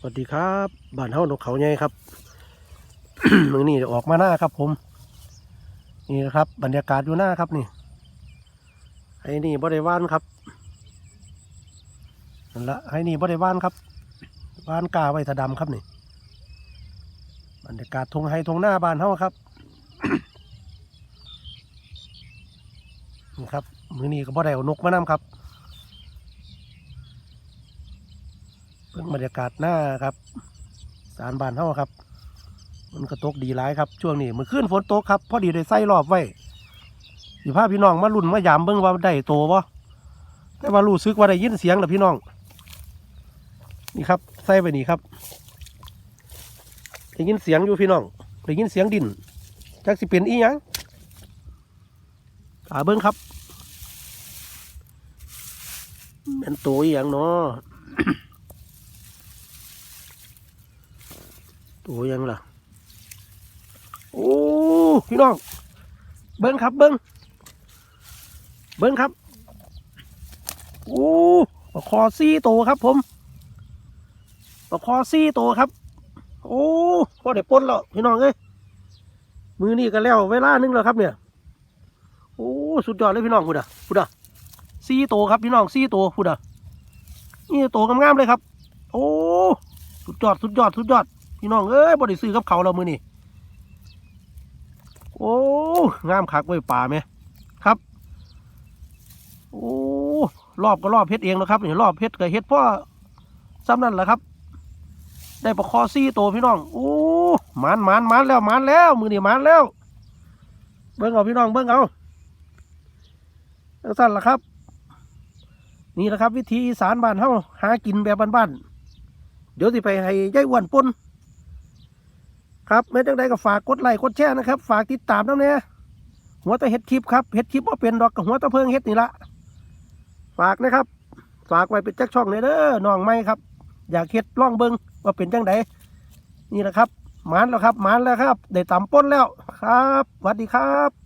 สวัสดีครับบ้านเฮานกเขาใหญ่ครับมือนี้ออกมาหน้าครับ ผม นี่นะครับ บรรยากาศอยู่หน้าครับนี่ไอ้นี่บริวานครับนั่นละไอ้นี่บริวานครับวานกาไว้ถดำครับนี่ บรรยากาศทงไฮทงหน้าบ้านเฮาครับนี่ครับมือนี้ก็บ่ได้เอานกมานำครับ เพิ่งบรรยากาศหน้าครับ สารบานเฮาครับ มันก็ตกดีหลายครับ ช่วงนี้มือขึ้นฝนตกครับ พอดีได้ใส่รอบไว้สิพาพี่น้องมาลุ่นมายามเบิ่งว่าได้โตบ่แต่ว่ารู้สึกว่าได้ยินเสียงแล้วพี่น้อง นี่ครับใส่ไปนี่ครับได้ยินเสียงอยู่พี่น้องได้ยินเสียงดินจักสิเป็นอีหยังอาเบิ่งครับเป็นตัวอีหยังเนาะ ตัวยังล่ะ โอ้พี่น้อง เบิ้งครับ เบิ้งเบิ้งครับ โอ้ปลาคอซี่โตครับ ผมปลาคอซี่โตครับ โอ้พอได้ปล้นแล้วพี่น้องเอ้ยมือนี่ก็แล้วเวลานึงแล้วครับเนี่ย โอ้สุดยอดเลยพี่น้องพูดอะพูดอะซี่โตครับพี่น้องซี่โตพูดอะนี่โตงามๆเลยครับ โอ้สุดยอดสุดยอดสุดยอด พี่น้องเอ้ยบริซื้อกับเขาเรามือนี่โอ้งามคักไว้ป่าไหมครับ โอ้รอบก็รอบเพชรเองนะครับนี่รอบเพชรกับเฮ็ดพ่อซ้ำนั่นแหละครับ ได้ประคอซี่โตพี่น้องโอ้หมันหมันหมันแล้วหมันแล้วมือนี่หมันแล้ว เบิ้งเอาพี่น้องเบิ้งเอาสั้นละครับ นี่แหละครับ วิธีอีสานบ้านเฮาหากินแบบบ้านๆเดี๋ยวสิไปให้ยายอ้วนปน ครับไม่จังใดก็ฝากกดไลค์กดแชร์นะครับ ฝากติดตามน้ำเนี่ยหัวตะเฮ็ดคลิปครับเฮ็ดคลิปว่าเป็นดอกกับหัวตะเพิงเฮ็ดนี่ละฝากนะครับ ฝากไว้เป็นจักช่องเลยเด้อน้องไม่ครับ อยากเห็ดล่องเบิงว่าเป็นจังใดนี่แหละครับหมานแล้วครับหมานแล้วครับ ได้ตำป้นแล้วครับสวัสดีครับ